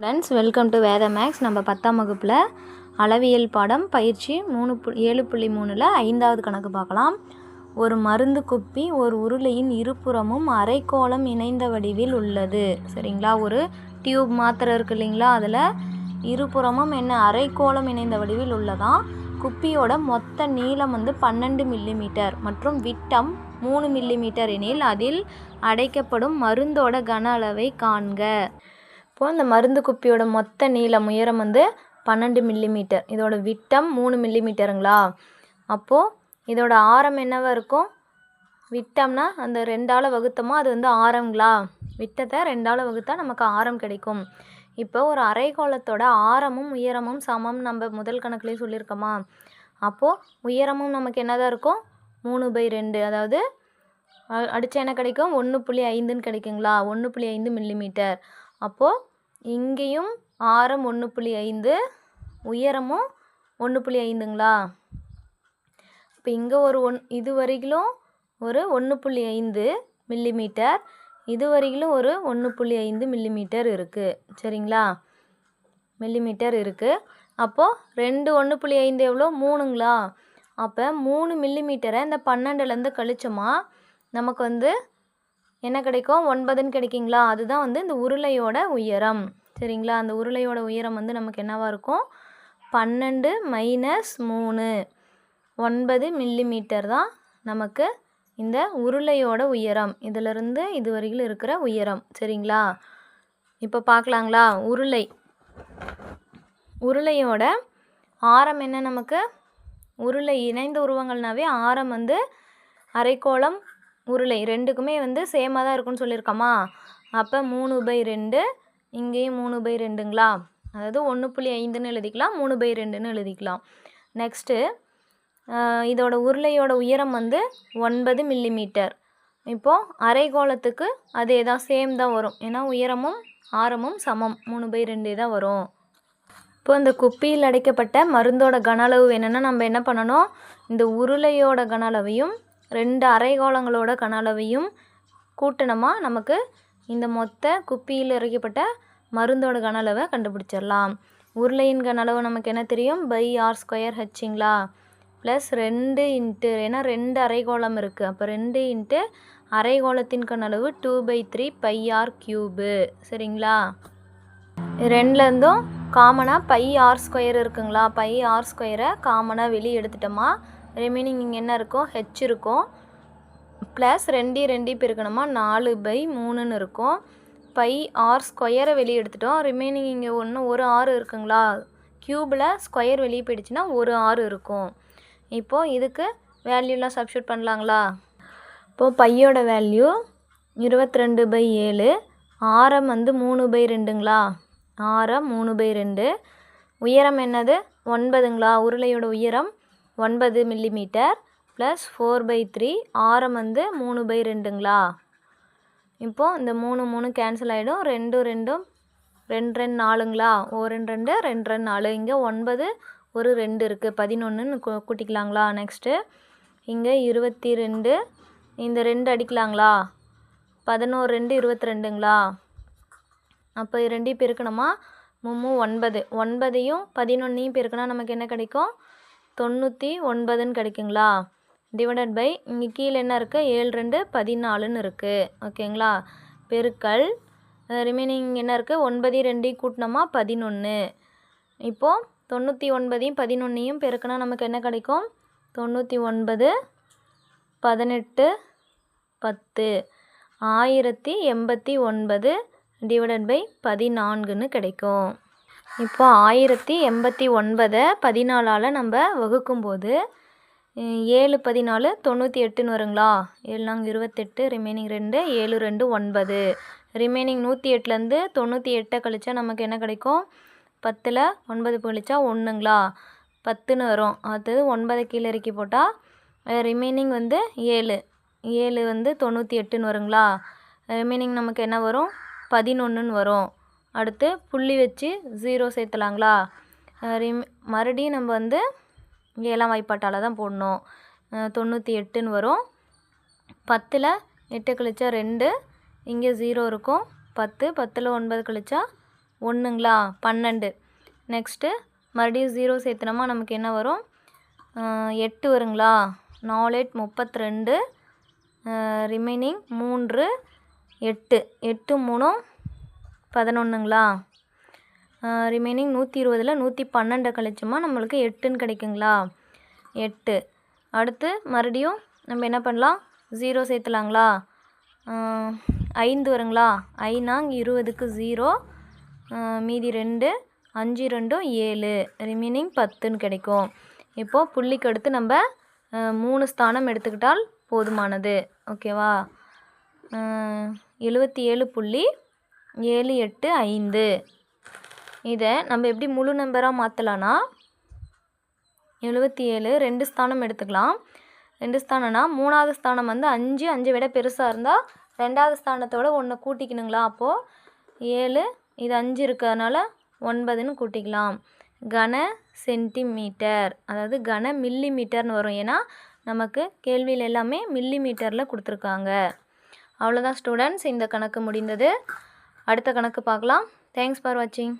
Friends welcome to Veda maths நம்ம பத்தாம் வகுப்பில் அளவியல் பாடம் பயிற்சி மூணு பு ஏழு புள்ளி மூணில் ஐந்தாவது கணக்கு பார்க்கலாம். ஒரு மருந்து குப்பி ஒரு உருளையின் இருபுறமும் அரைக்கோளம் இணைந்த வடிவில் உள்ளது. சரிங்களா? ஒரு டியூப் மாத்திரை இருக்கு இல்லைங்களா? அதில் இருபுறமும் என்ன அரைக்கோளம் இணைந்த வடிவில் உள்ளதான் குப்பியோட மொத்த நீளம் வந்து பன்னெண்டு மில்லிமீட்டர் மற்றும் விட்டம் மூணு மில்லிமீட்டர் எனில் அதில் அடைக்கப்படும் மருந்தோட கன அளவை காண்க. அப்போது இந்த மருந்து குப்பியோட மொத்த நீளம் உயரம் வந்து பன்னெண்டு மில்லிமீட்டர் இதோட விட்டம் மூணு மில்லிமீட்டருங்களா அப்போது இதோட ஆரம் என்னவா இருக்கும்? விட்டம்னா அந்த ரெண்டால் வகுத்தமோ அது வந்து ஆரங்களா? விட்டத்தை ரெண்டால் வகுத்தா நமக்கு ஆரம் கிடைக்கும். இப்போ ஒரு அரைக்கோளத்தோட ஆரமும் உயரமும் சமம் நம்ம முதல் கணக்குலேயே சொல்லியிருக்கோமா? அப்போது உயரமும் நமக்கு என்னதான் இருக்கும்? மூணு பை ரெண்டு. அதாவது அடித்த என்ன கிடைக்கும்? ஒன்று புள்ளி ஐந்துன்னு கிடைக்குங்களா? ஒன்று புள்ளி ஐந்து மில்லிமீட்டர் அப்போது இங்கேயும் ஆரம் ஒன்று புள்ளி ஐந்து உயரமும் ஒன்று புள்ளி ஐந்துங்களா? இப்போ இங்கே ஒரு ஒன் இது வரையிலும் ஒரு ஒன்று புள்ளி ஐந்து மில்லிமீட்டர் இது வரையிலும் ஒரு ஒன்று புள்ளி ஐந்து மில்லிமீட்டர் இருக்குது சரிங்களா? மில்லிமீட்டர் இருக்குது அப்போது ரெண்டு ஒன்று புள்ளி ஐந்து எவ்வளோ? மூணுங்களா? அப்போ மூணு மில்லிமீட்டரை இந்த பன்னெண்டுலேருந்து கழிச்சோமா நமக்கு வந்து என்ன கிடைக்கும்? ஒன்பதுன்னு கிடைக்குங்களா? அதுதான் வந்து இந்த உருளையோட உயரம். சரிங்களா? அந்த உருளையோட உயரம் வந்து நமக்கு என்னவாக இருக்கும்? பன்னெண்டு மைனஸ் மூணு. ஒன்பது மில்லிமீட்டர் தான் நமக்கு இந்த உருளையோட உயரம். இதிலிருந்து இது வரையில் இருக்கிற உயரம். சரிங்களா? இப்போ பார்க்கலாங்களா உருளை. உருளையோட ஆரம் என்ன நமக்கு? உருளை இணைந்த உருவங்கள்னாவே ஆரம் வந்து அரைக்கோளம் உருளை. ரெண்டுக்குமே வந்து சேமாக தான் இருக்கும்னு சொல்லியிருக்கோமா? அப்போ மூணு பை ரெண்டு இங்கேயும் மூணு பை ரெண்டுங்களா அதாவது ஒன்று புள்ளி ஐந்துன்னு எழுதிக்கலாம் மூணு பை ரெண்டுன்னு எழுதிக்கலாம். நெக்ஸ்ட்டு இதோட உருளையோட உயரம் வந்து ஒன்பது மில்லிமீட்டர் இப்போது அரைகோளத்துக்கு அதே தான் சேம் தான் வரும். ஏன்னா உயரமும் ஆரமும் சமம். மூணு பை ரெண்டே தான் வரும். இப்போ இந்த குப்பியில் அடைக்கப்பட்ட மருந்தோட கன அளவு வேணும்னா நம்ம என்ன பண்ணணும்? இந்த உருளையோட கன அளவையும் ரெண்டு அரைகோளங்களோட கன அளவையும் கூட்டணமாக நமக்கு இந்த மொத்த குப்பியில் இறக்கப்பட்ட மருந்தோட கன அளவை கண்டுபிடிச்சிடலாம். உருளையின் கன அளவு நமக்கு என்ன தெரியும்? பை ஆர் ஸ்கொயர் ஹெச்சிங்களா ப்ளஸ் ரெண்டு இன்ட்டு ஏன்னா ரெண்டு அரைகோளம் இருக்குது அப்போ ரெண்டு இன்ட்டு அரைகோளத்தின் கன அளவு two by three pi r cube சரிங்களா? ரெண்டுலேருந்தும் காமனாக பை ஆர் ஸ்கொயர் இருக்குங்களா? பை ஆர் ஸ்கொயரை காமனாக வெளியே எடுத்துட்டோமா? ரிமைனிங் இங்கே என்ன இருக்கும் ஹெச் இருக்கும். ப்ளஸ் ரெண்டு ரெண்டு பெருக்கணுமா? நாலு பை மூணுன்னு இருக்கும். பை ஆர் ஸ்கொயரை வெளியே எடுத்துட்டோம். ரிமைனிங் இங்கே ஒன்று ஒரு ஆறு இருக்குங்களா? க்யூபில் ஸ்கொயர் வெளியே போயிடுச்சுன்னா ஒரு ஆறு இருக்கும். இப்போது இதுக்கு வேல்யூலாம் சப்ஸ்டியூட் பண்ணலாங்களா? இப்போது பையோட வேல்யூ இருபத்தி ரெண்டு பை ஏழு. ஆரம் வந்து மூணு பை ரெண்டுங்களா? ஆரம் மூணு பை ரெண்டு. உயரம் என்னது? ஒன்பதுங்களா? உருளையோட உயரம் ஒன்பது millimetre plus four by three ஆரம் வந்து மூணு பை ரெண்டுங்களா? இப்போது இந்த மூணு மூணு கேன்சல் ஆகிடும் ரெண்டும் ரெண்டும் ரெண்டு ரெண்டு நாலுங்களா? ஓ ரெண்டு ரெண்டு ரெண்டு ரெண்டு நாலு. இங்கே ஒன்பது ஒரு ரெண்டு இருக்குது பதினொன்றுன்னு கு கூட்டிக்கலாங்களா? நெக்ஸ்ட்டு இங்கே இருபத்தி ரெண்டு இந்த ரெண்டு அடிக்கலாங்களா? பதினோரு ரெண்டு இருபத்தி ரெண்டுங்களா? அப்போ ரெண்டையும் பெருக்கணுமா? மும்மு ஒன்பது. ஒன்பதையும் பதினொன்றையும் பெருக்கினா நமக்கு என்ன கிடைக்கும்? தொண்ணூற்றி ஒன்பதுன்னு கிடைக்குங்களா? டிவைடட் பை இங்கே கீழே என்ன இருக்குது ஏழு ரெண்டு பதினாலுன்னு இருக்குது ஓகேங்களா பெருக்கல் ரிமைனிங் என்ன இருக்குது ஒன்பது ரெண்டையும் கூட்டினோமா? பதினொன்று இப்போது தொண்ணூற்றி ஒன்பதையும் பதினொன்றையும் பெருக்கினா நமக்கு என்ன கிடைக்கும்? தொண்ணூற்றி ஒன்பது பதினெட்டு பத்து. ஆயிரத்தி எண்பத்தி ஒன்பது டிவைடட் பை பதினான்குன்னு கிடைக்கும். இப்போ ஆயிரத்தி எண்பத்தி ஒன்பதை பதினாலால் நம்ம வகுக்கும்போது ஏழு பதினாலு தொண்ணூற்றி எட்டுன்னு வருங்களா? ஏழு நாங்கள் இருபத்தெட்டு ரிமைனிங் ரெண்டு ஏழு ரெண்டு ஒன்பது. ரிமைனிங் நூற்றி எட்டுலேருந்து தொண்ணூற்றி எட்டை கழிச்சா நமக்கு என்ன கிடைக்கும்? பத்தில் ஒன்பது கழிச்சா ஒன்றுங்களா பத்துன்னு வரும். அடுத்தது ஒன்பதை கீழே இறக்கி போட்டால் ரிமைனிங் வந்து ஏழு. ஏழு வந்து தொண்ணூற்றி எட்டுன்னு வருங்களா? ரிமைனிங் நமக்கு என்ன வரும்? பதினொன்றுன்னு வரும். அடுத்து புள்ளி வச்சு ஜீரோ சேர்த்துலாங்களா? ரிம் மறுபடியும் நம்ம வந்து ஏழாம் வாய்ப்பாட்டால் தான் போடணும். தொண்ணூற்றி எட்டுன்னு வரும். பத்தில் எட்டு கழிச்சா ரெண்டு இங்கே ஜீரோ இருக்கும். பத்து பத்தில் ஒன்பது கழிச்சா ஒன்றுங்களா பன்னெண்டு. நெக்ஸ்ட்டு மறுபடியும் ஜீரோ சேர்த்துனோமா நமக்கு என்ன வரும்? எட்டு வருங்களா? நாலு எட்டு முப்பத்தி ரெண்டு ரிமைனிங் மூன்று எட்டு. எட்டு மூணும் பதினொன்றுங்களா ரிமைனிங் நூற்றி இருபதில் நூற்றி பன்னெண்டை கழிச்சோமா நம்மளுக்கு எட்டுன்னு கிடைக்குங்களா? எட்டு. அடுத்து மறுபடியும் நம்ம என்ன பண்ணலாம்? ஜீரோ சேர்த்துலாங்களா? ஐந்து வருங்களா? ஐநாங் இருபதுக்கு ஜீரோ மீதி ரெண்டு அஞ்சு ரெண்டும் ஏழு. ரிமைனிங் பத்துன்னு கிடைக்கும். இப்போது புள்ளிக்கு அடுத்து நம்ம மூணு ஸ்தானம் எடுத்துக்கிட்டால் போதுமானது. ஓகேவா? எழுபத்தி ஏழு புள்ளி ஏழு எட்டு ஐந்து. இதை நம்ம எப்படி முழு நம்பராக மாற்றலான்னா எழுபத்தி ஏழு ரெண்டு ஸ்தானம் எடுத்துக்கலாம். ரெண்டு ஸ்தானம்னா மூணாவது ஸ்தானம் வந்து அஞ்சு அஞ்சை விட பெருசாக இருந்தால் ரெண்டாவது ஸ்தானத்தோட ஒன்று கூட்டிக்கணுங்களா? அப்போது ஏழு இது அஞ்சு இருக்கிறதுனால ஒன்பதுன்னு கூட்டிக்கலாம். கன சென்டிமீட்டர் அதாவது கன மில்லி மீட்டர்னு வரும். ஏன்னா நமக்கு கேள்வியில் எல்லாமே மில்லி மீட்டரில் கொடுத்துருக்காங்க. அவ்வளோதான் ஸ்டூடெண்ட்ஸ் இந்த கணக்கு முடிந்தது. அடுத்த கணக்கு பார்க்கலாம். தேங்க்ஸ் ஃபார் வாட்சிங்